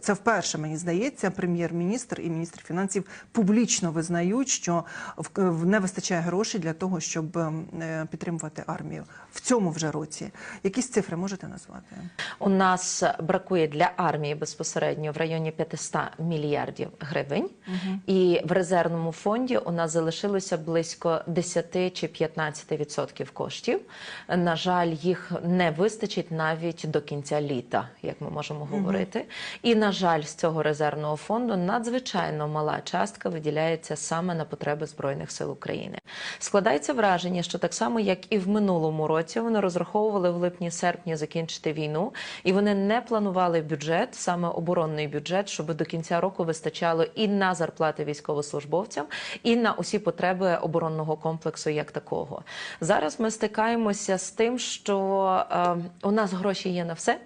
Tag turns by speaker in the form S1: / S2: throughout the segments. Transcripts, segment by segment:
S1: Це вперше мені здається, прем'єр-міністр і міністр фінансів публічно визнають, що не вистачає грошей для того, щоб е, підтримувати армію в цьому вже році. Якісь цифри можете назвати?
S2: У нас бракує для армії безпосередньо в районі 500 мільярдів гривень, і в резервному фонді у нас залишилося близько 10 чи 15 відсотків коштів. На жаль, їх не вистачить навіть до кінця літа, як ми можемо говорити. І на жаль, з цього резервного фонду надзвичайно мала частка виділяється саме на потреби збройних сил України. Складається враження, що так само, як і в минулому році, вони розраховували в липні-серпні закінчити війну, і вони не планували бюджет, саме оборонний бюджет, щоб до кінця року вистачало і на зарплати військовослужбовцям, і на усі потреби оборонного комплексу як такого. Зараз ми стикаємося з тим, що е, у нас гроші є на все.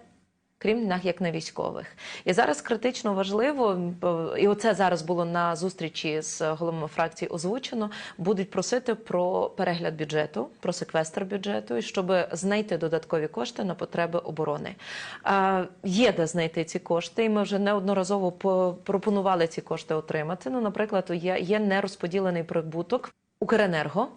S2: Крім як на військових, і зараз критично важливо, і оце зараз було на зустрічі з головами фракції озвучено. Будуть просити про перегляд бюджету, про секвестр бюджету, і щоб знайти додаткові кошти на потреби оборони. А, є де знайти ці кошти, і ми вже неодноразово пропонували ці кошти отримати. Ну, наприклад, є, є нерозподілений прибуток. Укренерго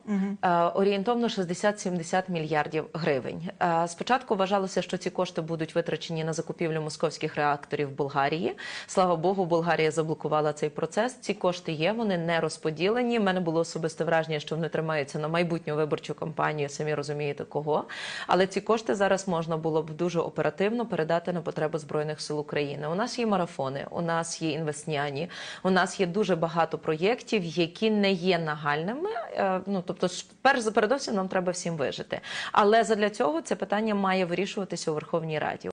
S2: е, орієнтовно 60-70 мільярдів гривень. Е, Спочатку вважалося, що ці кошти будуть витрачені на закупівлю московських реакторів в Болгарії. Слава Богу, Болгарія заблокувала цей процес. Ці кошти є, вони не розподілені. У мене було особисте враження, що вони тримаються на майбутню виборчу кампанію. Самі розумієте кого. Але ці кошти зараз можна було б дуже оперативно передати на потреби збройних сил України. У нас є марафони, у нас є інвестняні, у нас є дуже багато проєктів, які не є нагальними. Е, Ну тобто, перш за передовсім, нам треба всім вижити. Але задля цього це питання має вирішуватися у Верховній Раді.